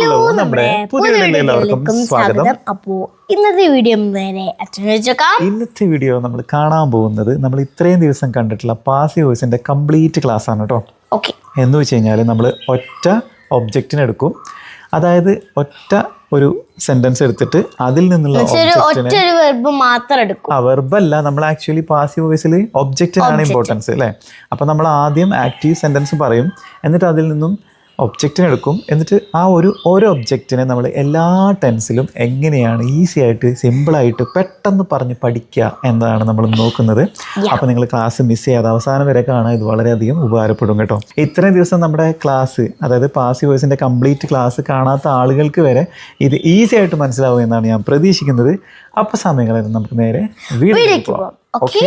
Hello നമ്മുടെ എല്ലാവർക്കും സ്വാഗതം. അപ്പോ ഇന്നത്തെ വീഡിയോ ഇന്നത്തെ വീഡിയോ നമ്മൾ കാണാൻ പോകുന്നത് നമ്മൾ ഇത്രയും ദിവസം കണ്ടിട്ടുള്ള പാസി വോയിസിന്റെ കംപ്ലീറ്റ് ക്ലാസ് ആണ് കേട്ടോ. ഓക്കെ. എന്ന് വെച്ച് കഴിഞ്ഞാൽ നമ്മൾ ഒറ്റ ഒബ്ജക്റ്റിന് എടുക്കും. അതായത് ഒറ്റ ഒരു സെന്റൻസ് എടുത്തിട്ട് അതിൽ നിന്നുള്ള ആ വെർബല്ല നമ്മൾ ആക്ച്വലി പാസീവ് വോയിസിൽ ഒബ്ജക്റ്റിനാണ് ഇമ്പോർട്ടൻസ് അല്ലേ? അപ്പോൾ നമ്മൾ ആദ്യം ആക്റ്റീവ് സെന്റൻസ് പറയും. എന്നിട്ട് അതിൽ നിന്നും ഒബ്ജക്റ്റിന് എടുക്കും എന്നിട്ട് ആ ഒരു ഓരോ ഒബ്ജക്റ്റിനെ നമ്മൾ എല്ലാ ടെൻസിലും എങ്ങനെയാണ് ഈസി ആയിട്ട് സിമ്പിളായിട്ട് പെട്ടെന്ന് പറഞ്ഞ് പഠിക്കുക എന്നതാണ് നമ്മൾ നോക്കുന്നത്. അപ്പോൾ നിങ്ങൾ ക്ലാസ് മിസ് ചെയ്യാതെ അവസാനം വരെ കാണാൻ ഇത് വളരെയധികം ഉപകാരപ്പെടും കേട്ടോ. ഇത്രയും ദിവസം നമ്മുടെ ക്ലാസ് അതായത് പാസീവ് വോയിസിന്റെ കംപ്ലീറ്റ് ക്ലാസ് കാണാത്ത ആളുകൾക്ക് വരെ ഇത് ഈസി ആയിട്ട് മനസ്സിലാവും എന്നാണ് ഞാൻ പ്രതീക്ഷിക്കുന്നത്. അപ്പോൾ സമയങ്ങളായിരുന്നു നമുക്ക് നേരെ വീഡിയോ പോകാം ഓക്കെ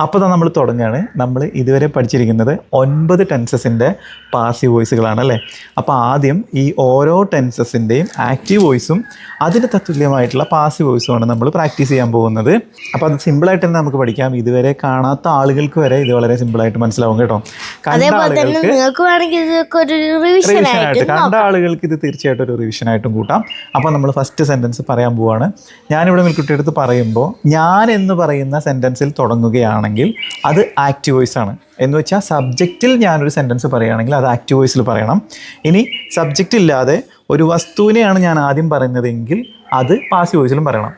അപ്പോൾ തന്നെ നമ്മൾ തുടങ്ങുകയാണ് നമ്മൾ ഇതുവരെ പഠിച്ചിരിക്കുന്നത് ഒൻപത് ടെൻസസിന്റെ പാസീവ് വോയിസുകളാണ് അല്ലേ? അപ്പോൾ ആദ്യം ഈ ഓരോ ടെൻസസിന്റെയും ആക്റ്റീവ് വോയിസും അതിന് തത്തുല്യമായിട്ടുള്ള പാസീവ് വോയിസുമാണ് നമ്മൾ പ്രാക്ടീസ് ചെയ്യാൻ പോകുന്നത്. അപ്പോൾ അത് സിമ്പിളായിട്ട് തന്നെ നമുക്ക് പഠിക്കാം. ഇതുവരെ കാണാത്ത ആളുകൾക്ക് വരെ ഇത് വളരെ സിമ്പിളായിട്ട് മനസ്സിലാവും കേട്ടോ. കണ്ട ആളുകൾക്ക് ആയിട്ട് കണ്ട ആളുകൾക്ക് ഇത് തീർച്ചയായിട്ടും ഒരു റിവിഷൻ ആയിട്ടും കൂട്ടാം. അപ്പോൾ നമ്മൾ ഫസ്റ്റ് സെന്റൻസ് പറയാൻ പോവാണ്. ഞാനിവിടെ മിൽക്കുട്ടിയെടുത്ത് പറയുമ്പോൾ ഞാൻ എന്ന് പറയുന്ന സെന്റൻസിൽ തുടങ്ങുകയാണെങ്കിൽ അത് ആക്റ്റീവ് വോയിസ് ആണ്. എന്ന് വെച്ചാൽ സബ്ജക്റ്റിൽ ഞാനൊരു സെന്റൻസ് പറയുകയാണെങ്കിൽ അത് ആക്റ്റീവ് വോയിസിൽ പറയണം. ഇനി സബ്ജക്റ്റ് ഇല്ലാതെ ഒരു വസ്തുവിനെയാണ് ഞാൻ ആദ്യം പറയുന്നതെങ്കിൽ അത് പാസീവ് വോയിസിലും പറയണം.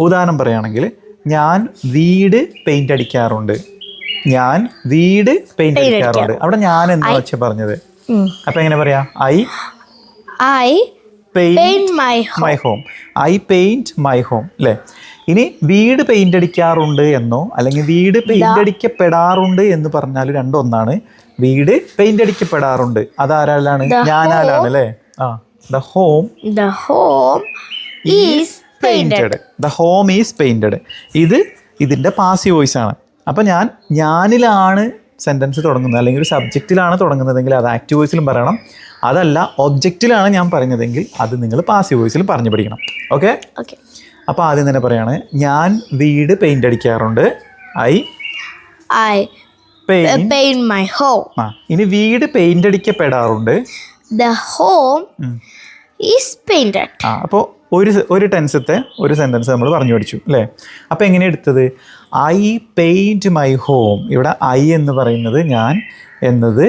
ഉദാഹരണം പറയുകയാണെങ്കിൽ ഞാൻ വീട് പെയിന്റ് അടിക്കാറുണ്ട്. ഞാൻ വീട് പെയിന്റ് അടിക്കാറുണ്ട്. അവിടെ ഞാൻ എന്താ വെച്ചാൽ പറഞ്ഞത്? അപ്പം എങ്ങനെ പറയാം? I I paint my my home I paint my home അല്ലേ ഇനി വീട് പെയിന്റ് അടിക്കാറുണ്ട് എന്നോ അല്ലെങ്കിൽ വീട് പെയിന്റ് അടിക്കപ്പെടാറുണ്ട് എന്ന് പറഞ്ഞാൽ രണ്ടൊന്നാണ്. വീട് പെയിന്റ് അടിക്കപ്പെടാറുണ്ട്. അതാരാലാണ്? ഞാനാലാണ് അല്ലേ ആ the home the home is painted the home is painted ഇത് ഇതിന്റെ പാസി വോയിസ് ആണ്. അപ്പം ഞാൻ ഞാനിലാണ് സെന്റൻസ് തുടങ്ങുന്നത് അല്ലെങ്കിൽ ഒരു സബ്ജക്റ്റിലാണ് തുടങ്ങുന്നതെങ്കിൽ അത് ആക്റ്റീവ് വോയിസിലും പറയണം. അതല്ല ഒബ്ജക്റ്റിലാണ് ഞാൻ പറഞ്ഞതെങ്കിൽ അത് നിങ്ങൾ പാസീവ് വോയിസിൽ പറഞ്ഞു പഠിക്കണം. ഓക്കെ ഓക്കെ അപ്പോൾ ആദ്യം തന്നെ പറയാണ് ഞാൻ വീട് paint അടിക്കാറുണ്ട്. I I paint my home ആ ഇനി വീട് പെയിന്റ് അടിക്കപ്പെടാറുണ്ട്. ദ ഹോം ഈസ് പെയിന്റഡ് ആ അപ്പോൾ ഒരു ഒരു ടെൻസത്തെ ഒരു സെന്റൻസ് നമ്മൾ പറഞ്ഞു പഠിച്ചു അല്ലേ? അപ്പോൾ എങ്ങനെ എടുത്തത്? ഐ പെയിന്റ് മൈ ഹോം ഇവിടെ ഐ എന്ന് പറയുന്നത് ഞാൻ എന്നത്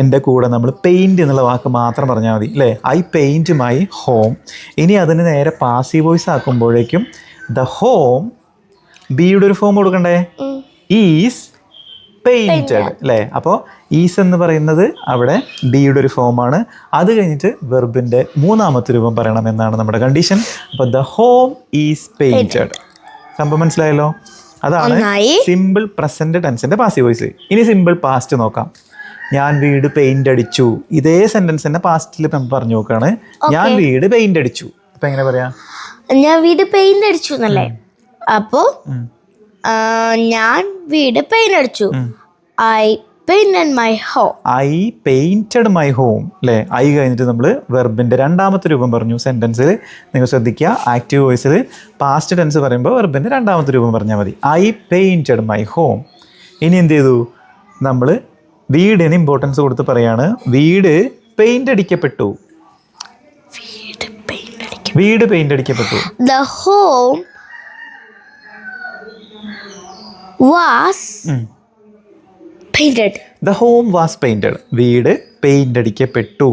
എന്റെ കൂടെ നമ്മൾ പെയിന്റ് എന്നുള്ള വാക്ക് മാത്രം പറഞ്ഞാൽ മതി അല്ലേ ഐ പെയിന്റ് മൈ ഹോം ഇനി അതിന് നേരെ പാസീവ് വോയിസ് ആക്കുമ്പോഴേക്കും ദ ഹോം ബിയുടെ ഒരു ഫോം കൊടുക്കണ്ടേ? ഈസ് പെയിന്റഡ് അല്ലേ അപ്പോൾ ഈസ് എന്ന് പറയുന്നത് അവിടെ ബിയുടെ ഒരു ഫോമാണ് അത് കഴിഞ്ഞിട്ട് വെർബിന്റെ മൂന്നാമത്തെ രൂപം പറയണം എന്നാണ് നമ്മുടെ കണ്ടീഷൻ അപ്പോൾ ദ ഹോം ഈസ് പെയിന്റഡ് സംഭവം മനസ്സിലായല്ലോ? അതാണ് സിമ്പിൾ പ്രസന്റ് ടെൻസിന്റെ പാസീവ് വോയിസ് ഇനി സിമ്പിൾ പാസ്റ്റ് നോക്കാം. ഞാൻ വീട് പെയിന്റ് അടിച്ചു. ഇതേ സെന്റൻസ് തന്നെ പാസ്റ്റിൽ പറഞ്ഞു നോക്കാണ്. ഞാൻ വീട് പെയിന്റ് അടിച്ചു. അപ്പൊ എങ്ങനെ പറയാ? ഞാൻ വീട് പെയിന്റ് അടിച്ചു എന്നല്ലേ? അപ്പോ ഞാൻ വീട് പെയിന്റ് അടിച്ചു. I my home I painted my home അല്ലേ ഐ കഴിഞ്ഞിട്ട് നമ്മൾ വെർബിന്റെ രണ്ടാമത്തെ രൂപം പറഞ്ഞു. സെന്റൻസിൽ നിങ്ങൾ ശ്രദ്ധിക്കുക. ആക്റ്റീവ് വോയിസിൽ പാസ്റ്റ് ടെൻസ് പറയുമ്പോൾ വെർബിന്റെ രണ്ടാമത്തെ രൂപം പറഞ്ഞാൽ മതി. ഐ പെയിന്റഡ് മൈ ഹോം ഇനി എന്ത് ചെയ്തു? നമ്മൾ വീടിന് ഇമ്പോർട്ടൻസ് കൊടുത്ത് പറയാണ്. വീട് പെയിന്റ് അടിക്കപ്പെട്ടു. വീട് പെയിന്റ് അടിക്കും വീട് paint അടിക്കപ്പെട്ടു. The home was painted the home was painted വീട് പെയിന്റ് അടിക്കപ്പെട്ടു.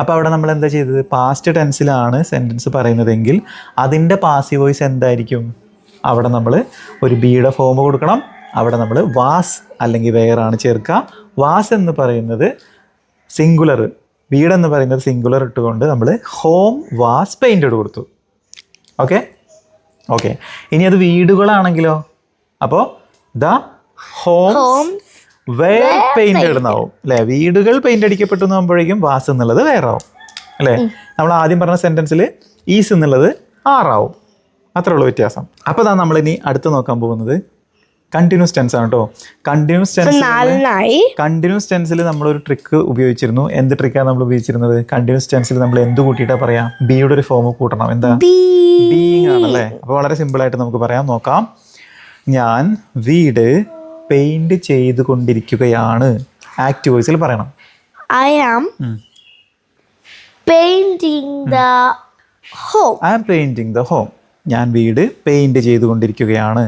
അപ്പോൾ അവിടെ നമ്മൾ എന്താ ചെയ്തത്? പാസ്റ്റ് ടെൻസിലാണ് സെന്റൻസ് പറയുന്നതെങ്കിൽ അതിന്റെ പാസി വോയിസ് എന്തായിരിക്കും? അവിടെ നമ്മൾ ഒരു ബിയുടെ ഫോം കൊടുക്കണം. അവിടെ നമ്മൾ വാസ് അല്ലെങ്കിൽ വേറാണ് ചേർക്കുക. വാസ് എന്ന് പറയുന്നത് സിംഗുലർ വീടെന്ന് പറയുന്നത് സിംഗുലർ ഇട്ടുകൊണ്ട് നമ്മൾ ഹോം വാസ് പെയിന്റ് ഇട്ട് കൊടുത്തു. ഓക്കെ ഓക്കെ ഇനി അത് വീടുകളാണെങ്കിലോ? അപ്പോൾ ദ ഹോം വേർ പെയിന്റ് ഇടുന്നാവും അല്ലേ? വീടുകൾ പെയിന്റ് അടിക്കപ്പെട്ടു നോക്കുമ്പോഴേക്കും വാസ് എന്നുള്ളത് വേറെ ആവും അല്ലേ നമ്മൾ ആദ്യം പറഞ്ഞ സെന്റൻസിൽ ഈസ് എന്നുള്ളത് ആറാവും അത്രേ ഉള്ളൂ വ്യത്യാസം. അപ്പോൾ നമ്മൾ നമ്മളിനി അടുത്ത് നോക്കാൻ പോകുന്നത് കണ്ടിന്യൂസ് ടെൻസ് ആണ് കേട്ടോ കണ്ടിന്യൂസ് ടെൻസ് കണ്ടിന്യൂസ് ടെൻസിൽ നമ്മൾ ഒരു ട്രിക്ക് ഉപയോഗിച്ചിരുന്നു. എന്ത് ട്രിക്കാണ് നമ്മൾ ഉപയോഗിച്ചിരുന്നത്? കണ്ടിന്യൂസ് ടെൻസിൽ നമ്മൾ എന്ത് കൂട്ടിയിട്ടാ പറയാം? ബിയുടെ ഒരു ഫോം കൂട്ടണം. എന്താ? ബീങ് ആണല്ലേ? അപ്പോൾ വളരെ സിമ്പിൾ ആയിട്ട് നമുക്ക് പറയാം. നോക്കാം. ഞാൻ വീട് പെയിന്റ് ചെയ്തുകൊണ്ടിരിക്കുകയാണ് ആക്റ്റീവ് വോയിസിൽ പറയണം. I am painting the home I am painting the home ഞാൻ വീട് പെയിന്റ് ചെയ്തുകൊണ്ടിരിക്കുകയാണ്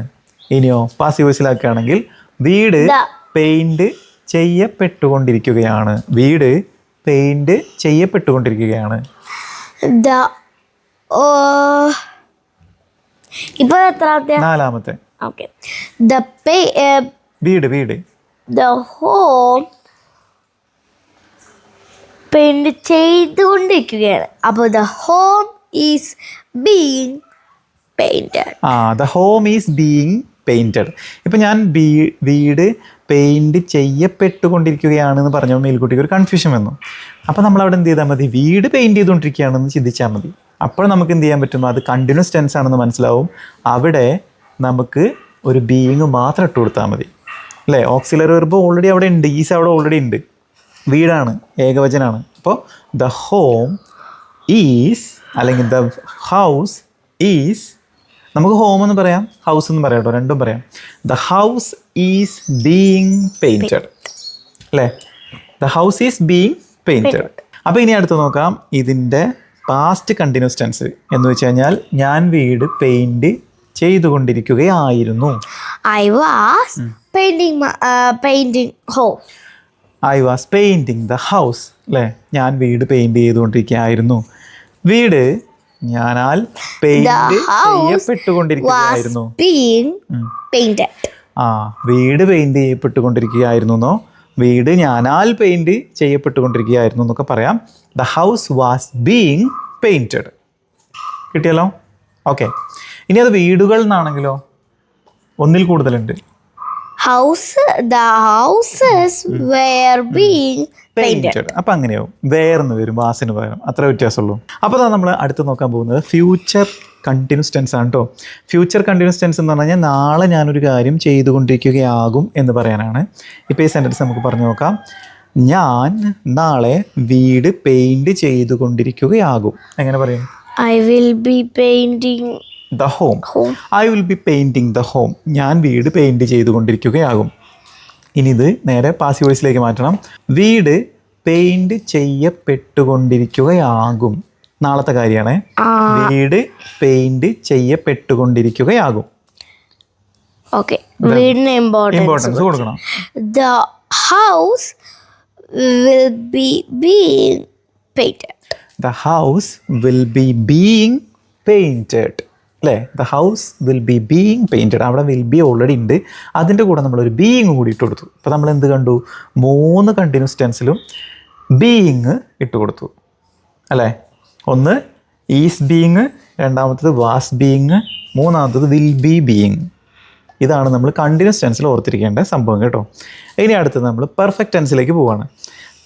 ഇനിയോ പാസീവ് വോയിസിലാക്കുകയാണെങ്കിൽ വീട് പെയിന്റ് ചെയ്യപ്പെട്ടുകൊണ്ടിരിക്കുകയാണ്. വീട് പെയിന്റ് ചെയ്യപ്പെട്ടുകൊണ്ടിരിക്കുകയാണ്. ഇപ്പൊ എത്രാമത്തെ? നാലാമത്തെ. ഓക്കെ. ദ പേ വീട് വീട്. ദ ഹോം പെയിന്റ് ചെയ്തുകൊണ്ടിരിക്കുകയാണ്. അപ്പോൾ the home is being painted ആ the home is being painted ഇപ്പം ഞാൻ ബീ വീട് പെയിന്റ് ചെയ്യപ്പെട്ടുകൊണ്ടിരിക്കുകയാണെന്ന് പറഞ്ഞപ്പോൾ മേൽക്കുട്ടിക്ക് ഒരു കൺഫ്യൂഷൻ വന്നു. അപ്പോൾ നമ്മൾ അവിടെ എന്ത് ചെയ്താൽ മതി? വീട് പെയിന്റ് ചെയ്തുകൊണ്ടിരിക്കുകയാണെന്ന് ചിന്തിച്ചാൽ മതി. അപ്പോൾ നമുക്ക് എന്ത് ചെയ്യാൻ പറ്റും അത് കണ്ടിന്യൂസ് ടെൻസ് ആണെന്ന് മനസ്സിലാവും. അവിടെ നമുക്ക് ഒരു ബീയിങ് മാത്രം ഇട്ട് കൊടുത്താൽ മതി. അല്ലേ? ഓക്സിലറി വെർബ് ഓൾറെഡി അവിടെ ഉണ്ട്. ഈസ് അവിടെ ഓൾറെഡി ഉണ്ട്. വീടാണ്. ഏകവചനാണ്. അപ്പോൾ ദ ഹോം ഈസ് അല്ലെങ്കിൽ ദ ഹൗസ് ഈസ് നമുക്ക് ഹോം എന്ന് പറയാം ഹൗസ് എന്ന് പറയാം കേട്ടോ രണ്ടും പറയാം. The house is being painted അല്ലേ? The house is being painted അപ്പോൾ ഇനി അടുത്ത് നോക്കാം ഇതിന്റെ പാസ്റ്റ് കണ്ടിന്യൂസ് ടെൻസ് എന്ന് വെച്ച് കഴിഞ്ഞാൽ ഞാൻ വീട് paint ചെയ്തുകൊണ്ടിരിക്കുകയായിരുന്നു. I was painting painting home I was painting the house അല്ലേ? ഞാൻ വീട് പെയിന്റ് ചെയ്തുകൊണ്ടിരിക്കുകയായിരുന്നു. വീട് ഞാനാൽ പെയിന്റ് ചെയ്യപ്പെട്ടുകൊണ്ടിരിക്കുകയായിരുന്നു. ആ വീട് പെയിന്റ് ചെയ്യപ്പെട്ടുകൊണ്ടിരിക്കുകയായിരുന്നു വീട് ഞാനാൽ പെയിന്റ് ചെയ്യപ്പെട്ടുകൊണ്ടിരിക്കുകയായിരുന്നു എന്നൊക്കെ പറയാം. The house was being painted കിട്ടിയല്ലോ? ഓക്കെ ഇനി അത് വീടുകൾ എന്നാണെങ്കിലോ? ഒന്നിൽ കൂടുതലുണ്ട്. House the houses were being painted painted അപ്പം അങ്ങനെയാവും. വേർന്ന് വരും വാസിന് പകരം. അത്ര വ്യത്യാസമുള്ളൂ. അപ്പോൾ നമ്മൾ അടുത്ത് നോക്കാൻ പോകുന്നത് ഫ്യൂച്ചർ കണ്ടിന്യൂസ് ടെൻസ് ആണ് കേട്ടോ ഫ്യൂച്ചർ കണ്ടിന്യൂസ് ടെൻസ് എന്ന് പറഞ്ഞു കഴിഞ്ഞാൽ നാളെ ഞാനൊരു കാര്യം ചെയ്തുകൊണ്ടിരിക്കുകയാകും എന്ന് പറയാനാണ്. ഇപ്പോൾ ഈ സെന്റൻസ് നമുക്ക് പറഞ്ഞു നോക്കാം. ഞാൻ നാളെ വീട് പെയിന്റ് ചെയ്തുകൊണ്ടിരിക്കുകയാകും. എങ്ങനെ പറയും? I will be painting the home I will be painting the home ഞാൻ വീട് പെയിന്റ് ചെയ്തുകൊണ്ടിരിക്കുകയാകും. ഇനി ഇത് നേരെ പാസീവ് വോയിസിലേക്ക് മാറ്റണം. വീട് പെയിന്റ് ചെയ്യപ്പെട്ടുകൊണ്ടിരിക്കുകയാകും. നാളത്തെ കാര്യമാണ്. വീട് പെയിന്റ് ചെയ്യപ്പെട്ടുകൊണ്ടിരിക്കുകയാകും. ഓക്കെ വീടിന് ഇമ്പോർട്ടൻസ് കൊടുക്കണം. The house will be being painted the house will be being painted അല്ലേ? The house will be being painted അവിടെ വിൽ ബി ഓൾറെഡി ഉണ്ട്. അതിന്റെ കൂടെ നമ്മളൊരു ബീയിങ് കൂടി ഇട്ട് കൊടുത്തു. അപ്പോൾ നമ്മൾ എന്ത് കണ്ടു? മൂന്ന് കണ്ടിന്യൂസ് ടെൻസിലും ബീയിങ് ഇട്ട് കൊടുത്തു. അല്ലേ? ഒന്ന് ഈസ് ബീയിങ് രണ്ടാമത്തത് വാസ് ബീയിങ് മൂന്നാമത്തത് വിൽ ബി ബീയിങ് ഇതാണ് നമ്മൾ കണ്ടിന്യൂസ് ടെൻസിൽ ഓർത്തിരിക്കേണ്ട സംഭവം കേട്ടോ. ഇനി അടുത്തത് നമ്മൾ പെർഫെക്റ്റ് ടെൻസിലേക്ക് പോവാണ്.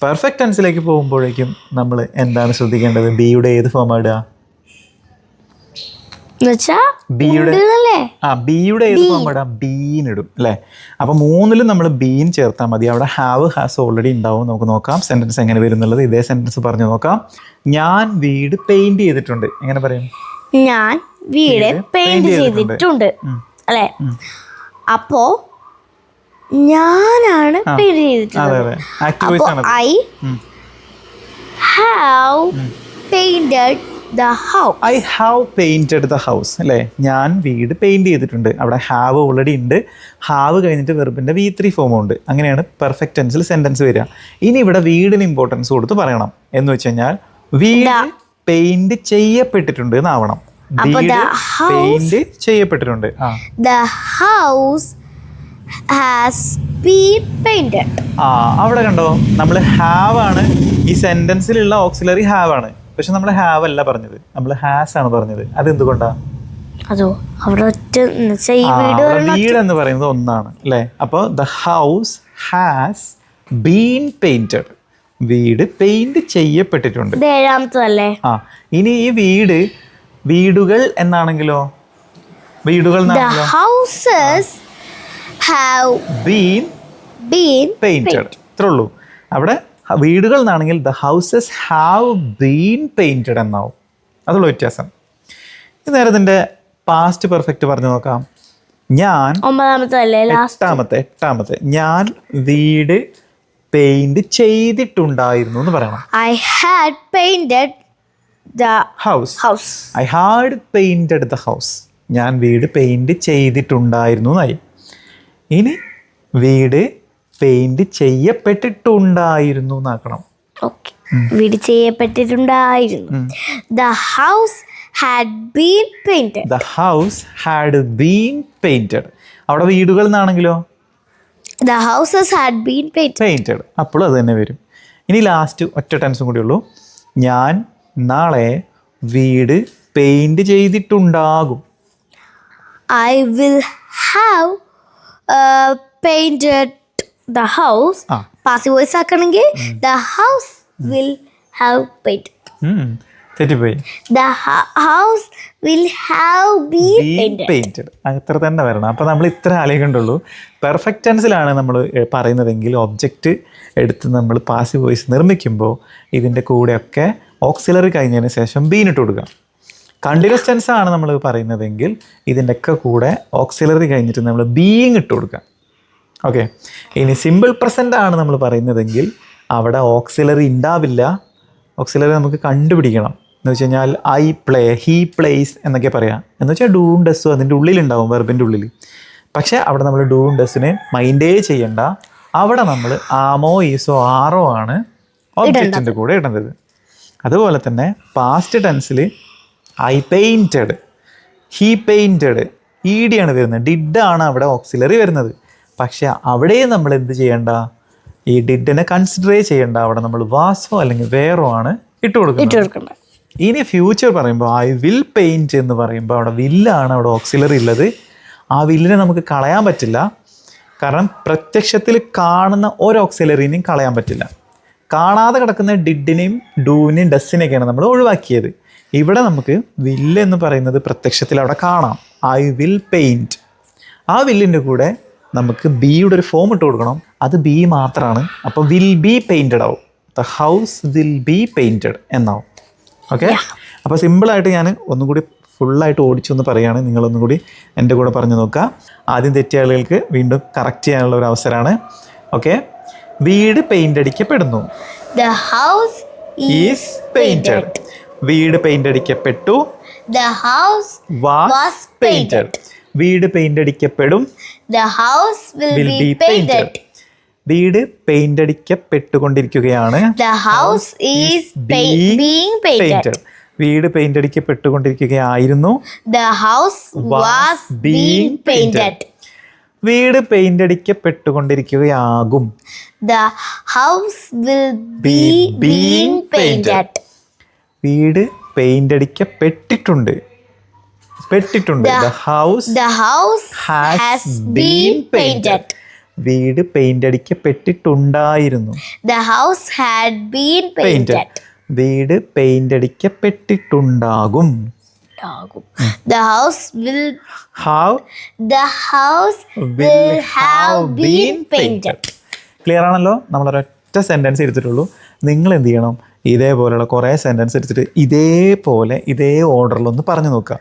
പെർഫെക്റ്റ് ടെൻസിലേക്ക് പോകുമ്പോഴേക്കും നമ്മൾ എന്താണ് ശ്രദ്ധിക്കേണ്ടത്? ബിയുടെ ഏത് ഫോമാണ് ഇടുക? ബിയുടെ ആ ബിയുടെ ഏത് ഇടാം ബീൻ ഇടും അല്ലേ? അപ്പോൾ മൂന്നിലും നമ്മൾ ബീൻ ചേർത്താൽ മതി. അവിടെ ഹാവ് ഹാസ് ഓൾറെഡി ഉണ്ടാവും. നമുക്ക് നോക്കാം. സെന്റൻസ് എങ്ങനെ വരുന്നുള്ളത് ഇതേ സെന്റൻസ് പറഞ്ഞു നോക്കാം. ഞാൻ വീട് പെയിന്റ് ചെയ്തിട്ടുണ്ട്. എങ്ങനെ പറയും? ഞാൻ വീട് പെയിന്റ് ചെയ്തിട്ടുണ്ട്. അല്ലേ? അപ്പോ ഞാനാണ് പെയിന്റ് ചെയ്തിട്ടുള്ളത്. I have painted the house I have painted the house അല്ലേ? ഞാൻ വീട് പെയിന്റ് ചെയ്തിട്ടുണ്ട്. അവിടെ ഹാവ് ഓൾറെഡി ഉണ്ട്. ഹാവ് കഴിഞ്ഞിട്ട് വെർബിന്റെ വി ത്രീ ഫോമും ഉണ്ട്. അങ്ങനെയാണ് പെർഫെക്റ്റ് ടെൻസിൽ സെന്റൻസ് വരിക. ഇനി ഇവിടെ വീടിന് ഇമ്പോർട്ടൻസ് കൊടുത്ത് പറയണം. എന്ന് വെച്ച് കഴിഞ്ഞാൽ വീട് പെയിന്റ് ചെയ്യപ്പെട്ടിട്ടുണ്ട് എന്നാവണം. വീട് പെയിന്റ് ചെയ്യപ്പെട്ടിട്ടുണ്ട്. ആ. The house has been painted ആ അവിടെ കണ്ടോ? നമ്മൾ ഹാവ് ആണ്. ഈ സെന്റൻസിലുള്ള ഓക്സിലറി ഹാവ് ആണ്. പക്ഷെ നമ്മൾ ഹാവ് അല്ല പറഞ്ഞത്. നമ്മൾ ഹാസ് ആണ് പറഞ്ഞത്. അതോ അവിടെ ഒറ്റ എന്നുവെച്ചാ ഈ വീട് എന്ന് പറയുന്നത് ഒന്നാണ് അല്ലേ? അപ്പോൾ the house has been painted വീട് പെയിന്റ് ചെയ്യപ്പെട്ടിട്ടുണ്ട്. ഇത് ഏഴാമത്തതല്ലേ ആ ഇനി ഈ വീട് വീടുകൾ എന്നാണെങ്കിലോ? വീടുകൾ houses have been been painted ഇത്രേ ഉള്ളൂ. അവിടെ വീടുകൾ എന്നാണെങ്കിൽ the houses have been painted എന്നാവും. അതുള്ള വ്യത്യാസം. ഇത് നേരെ ഇതിന്റെ പാസ്റ്റ് പെർഫെക്റ്റ് പറഞ്ഞു നോക്കാം. ഞാൻ എട്ടാമത്തെ എട്ടാമത്തെ. ഞാൻ വീട് പെയിന്റ് ചെയ്തിട്ടുണ്ടായിരുന്നു എന്ന് പറയണം. I had painted the house house I had painted the house ഞാൻ വീട് പെയിന്റ് ചെയ്തിട്ടുണ്ടായിരുന്നു എന്നായി. ഇനി വീട് പെയിന്റ് ചെയ്യപ്പെട്ടിട്ടുണ്ടായിരുന്നു എന്നാക്കണം. Okay. വീട് ചെയ്യപ്പെട്ടിട്ടുണ്ടായിരുന്നു. The house had been painted the house had been painted അവിടെ വീടുകൾ എന്നാണെങ്കിലോ? The houses had been painted അപ്പോൾ അപ്പോഴും അത് തന്നെ വരും. ഇനി ലാസ്റ്റ് ഒറ്റ ടെൻസും കൂടി ഉള്ളൂ. ഞാൻ നാളെ വീട് പെയിന്റ് ചെയ്തിട്ടുണ്ടാകും. I will have painted the house passive voice ആക്കണമെങ്കിൽ the house will have pet തെറ്റിപ്പോയി. The house will have been painted painted അത്ര തന്നെ വരണം. അപ്പോൾ നമ്മൾ ഇത്ര ആലോചിക്കണ്ടുള്ളൂ. പെർഫെക്റ്റ് ടെൻസിലാണ് നമ്മൾ പറയുന്നതെങ്കിൽ ഒബ്ജക്റ്റ് എടുത്ത് നമ്മൾ പാസി വോയിസ് നിർമ്മിക്കുമ്പോൾ ഇതിന്റെ കൂടെയൊക്കെ ഓക്സിലറി കഴിഞ്ഞതിന് ശേഷം ബീൻ ഇട്ട് കൊടുക്കുക. കണ്ടിന്യൂസ് ടെൻസ് ആണ് നമ്മൾ പറയുന്നതെങ്കിൽ ഇതിന്റെയൊക്കെ കൂടെ ഓക്സിലറി കഴിഞ്ഞിട്ട് നമ്മൾ ബീയിങ് ഇട്ട് കൊടുക്കുക. ഓക്കെ ഇനി സിമ്പിൾ പ്രസന്റ് ആണ് നമ്മൾ പറയുന്നതെങ്കിൽ അവിടെ ഓക്സിലറി ഉണ്ടാവില്ല. ഓക്സിലറി നമുക്ക് കണ്ടുപിടിക്കണം. എന്ന് വെച്ച് കഴിഞ്ഞാൽ ഐ പ്ലേ ഹീ പ്ലേസ് എന്നൊക്കെ പറയാം. എന്ന് വെച്ചാൽ ഡൂൺ ഡസ്സും അതിന്റെ ഉള്ളിലുണ്ടാവും വെർബിന്റെ ഉള്ളിൽ പക്ഷേ അവിടെ നമ്മൾ ഡൂൺ ഡസ്സിനെ മൈൻഡേ ചെയ്യണ്ട. അവിടെ നമ്മൾ ആമോ ഈസോ ആറോ ആണ് ഒബ്ജക്റ്റിന്റെ കൂടെ ഇടേണ്ടത്. അതുപോലെ തന്നെ past ടെൻസിൽ I painted he painted E D ആണ് വരുന്നത്. ഡിഡ് ആണ് അവിടെ ഓക്സിലറി വരുന്നത്. പക്ഷെ അവിടെയും നമ്മൾ എന്ത് ചെയ്യണ്ട? ഈ ഡിഡിനെ കൺസിഡർ ചെയ്യേണ്ട. അവിടെ നമ്മൾ വാസോ അല്ലെങ്കിൽ വേറോ ആണ് ഇട്ട് കൊടുക്കുന്നത് ഇനി ഫ്യൂച്ചർ പറയുമ്പോൾ ഐ വിൽ പെയിന്റ് എന്ന് പറയുമ്പോൾ അവിടെ വില്ലാണ് അവിടെ ഓക്സിലറി ഉള്ളത്. ആ വില്ലിനെ നമുക്ക് കളയാൻ പറ്റില്ല. കാരണം പ്രത്യക്ഷത്തിൽ കാണുന്ന ഒരു ഓക്സിലറിനെയും കളയാൻ പറ്റില്ല. കാണാതെ കിടക്കുന്ന ഡിഡിനെയും ഡൂവിനെയും ഡസ്സിനെയൊക്കെയാണ് നമ്മൾ ഒഴിവാക്കിയത്. ഇവിടെ നമുക്ക് വില്ല് എന്ന് പറയുന്നത് പ്രത്യക്ഷത്തിൽ അവിടെ കാണാം. ഐ വിൽ പെയിന്റ് ആ വില്ലിന്റെ കൂടെ നമുക്ക് ബിയുടെ ഒരു ഫോം ഇട്ട് കൊടുക്കണം. അത് ബി മാത്രമാണ് അപ്പോൾ വിൽ ബി പെയിന്റഡ് ആവും. The house will be painted എന്നാവും. ഓക്കെ അപ്പോൾ സിമ്പിളായിട്ട് ഞാൻ ഒന്നും കൂടി ഫുള്ളായിട്ട് ഓടിച്ചു എന്ന് പറയുകയാണ് നിങ്ങളൊന്നും കൂടി എന്റെ കൂടെ പറഞ്ഞു നോക്കുക. ആദ്യം തെറ്റിയ ആളുകൾക്ക് വീണ്ടും കറക്റ്റ് ചെയ്യാനുള്ള ഒരു അവസരമാണ്. ഓക്കെ വീട് paint അടിക്കപ്പെടുന്നു. The house is painted വീട് പെയിന്റ് അടിക്കപ്പെട്ടു. ദ ഹൗസ് വാസ് പെയിന്റഡ് വീട് പെയിന്റ് അടിക്കപ്പെടും. The house will be painted വീട് പെയിന്റ് അടിക്കപ്പെട്ടുകൊണ്ടിരിക്കുകയാണ്. The house is being painted വീട് പെയിന്റ് അടിക്കപ്പെട്ടുകൊണ്ടിരിക്കുകയായിരുന്നു. The house was being painted വീട് പെയിന്റ് അടിക്കപ്പെട്ടുകൊണ്ടിരിക്കുകയാകും. The house will B Be being painted. Painted വീട് paint അടിക്കപ്പെട്ടിട്ടുണ്ട്. പെട്ടിട്ടുണ്ട്. The house the house has been been painted വീട് പെയിന്റ് അടിക്കപ്പെട്ടിട്ടുണ്ടായിരുന്നു. The house had been painted വീട് paint അടിക്കപ്പെട്ടിട്ടുണ്ടാകും. The house will have the house will will have been painted. Clear ആണല്ലോ? നമ്മൾ ഒരൊറ്റ sentence എടുത്തിട്ടുള്ളൂ. നിങ്ങൾ എന്ത് ചെയ്യണം? ഇതേപോലെയുള്ള കുറേ സെന്റൻസ് എടുത്തിട്ട് ഇതേപോലെ ഇതേ ഓർഡറിൽ ഒന്ന് പറഞ്ഞു നോക്കുക.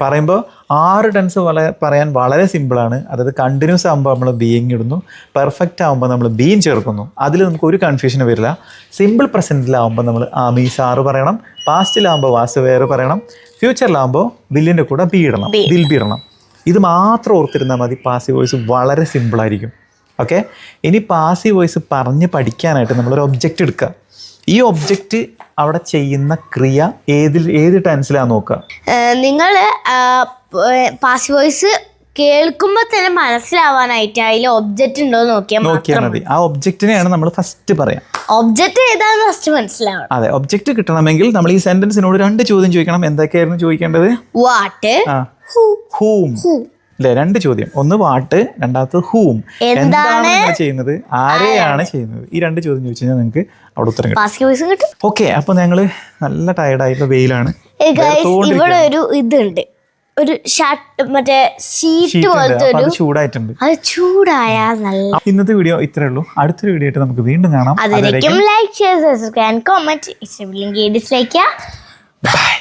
പറയുമ്പോൾ ആറ് ടെൻസ് വളരെ പറയാൻ വളരെ സിമ്പിളാണ് അതായത് കണ്ടിന്യൂസ് ആകുമ്പോൾ നമ്മൾ ബീയിങ് ഇടുന്നു. പെർഫെക്റ്റ് ആകുമ്പോൾ നമ്മൾ ബീയും ചേർക്കുന്നു. അതിൽ നമുക്ക് ഒരു കൺഫ്യൂഷൻ വരില്ല. സിമ്പിൾ പ്രസന്റിലാവുമ്പോൾ നമ്മൾ ആ മീസ് ആറ് പറയണം. പാസ്റ്റിലാകുമ്പോൾ വാസ് വേറെ പറയണം. ഫ്യൂച്ചറിലാകുമ്പോൾ വില്ലിന്റെ കൂടെ ബി ഇടണം. വിൽ ബി ഇടണം. ഇത് മാത്രം ഓർത്തിരുന്നാൽ മതി പാസി വോയിസ് വളരെ സിമ്പിളായിരിക്കും ഓക്കെ ഇനി പാസി വോയിസ് പറഞ്ഞ് പഠിക്കാനായിട്ട് നമ്മളൊരു ഒബ്ജക്റ്റ് എടുക്കുക. ഈ ഒബ്ജക്റ്റ് അവിടെ ചെയ്യുന്ന ക്രിയ ഏതിൽ ഏത് ടെൻസിലാണ് നോക്കുക നിങ്ങൾ പാസ് വോയിസ് കേൾക്കുമ്പോൾ തന്നെ മനസ്സിലാവാനായിട്ട് അതിൽ ഒബ്ജക്റ്റ് ഉണ്ടോ നോക്കിയാൽ നോക്കിയാൽ മതി. ആ ഒബ്ജക്റ്റിനെയാണ് നമ്മൾ ഫസ്റ്റ് പറയാം. ഒബ്ജക്റ്റ് ഏതാണെന്ന് ഫസ്റ്റ് മനസ്സിലാവണം. അതെ ഒബ്ജക്റ്റ് കിട്ടണമെങ്കിൽ നമ്മൾ ഈ സെന്റൻസിനോട് രണ്ട് ചോദ്യം ചോദിക്കണം. എന്തൊക്കെയായിരുന്നു ചോദിക്കേണ്ടത്? വാട്ട് ഹൂ ഹൂം അല്ലെ രണ്ട് ചോദ്യം. ഒന്ന് വാട്ട് രണ്ടാമത്തത് ഹൂം എന്താണ്? നിങ്ങൾ ചെയ്യുന്നത്? ആരെയാണ് ചെയ്യുന്നത്? ഈ രണ്ട് ചോദ്യം ചോദിച്ചു കഴിഞ്ഞാൽ നിങ്ങൾക്ക് അവിടെ ഉത്തരം കിട്ടും. ഓക്കെ അപ്പൊ ഞങ്ങൾ നല്ല ടയർഡായിട്ടുള്ള വെയിലാണ്. ഇവിടെ ഒരു ഇതുണ്ട്. ഒരു ഷർട്ട് മറ്റേ ഷീറ്റ് പോലത്തെ ഒരു ചൂടായിട്ടുണ്ട്. അത് ചൂടായാൽ നല്ല ഇന്നത്തെ വീഡിയോ ഇത്രേ ഉള്ളൂ. അടുത്തൊരു വീഡിയോ ആയിട്ട് നമുക്ക് വീണ്ടും കാണാം. അതിലേക്കും like share subscribe and comment ഇഷ്ടമില്ലെങ്കിൽ dislike by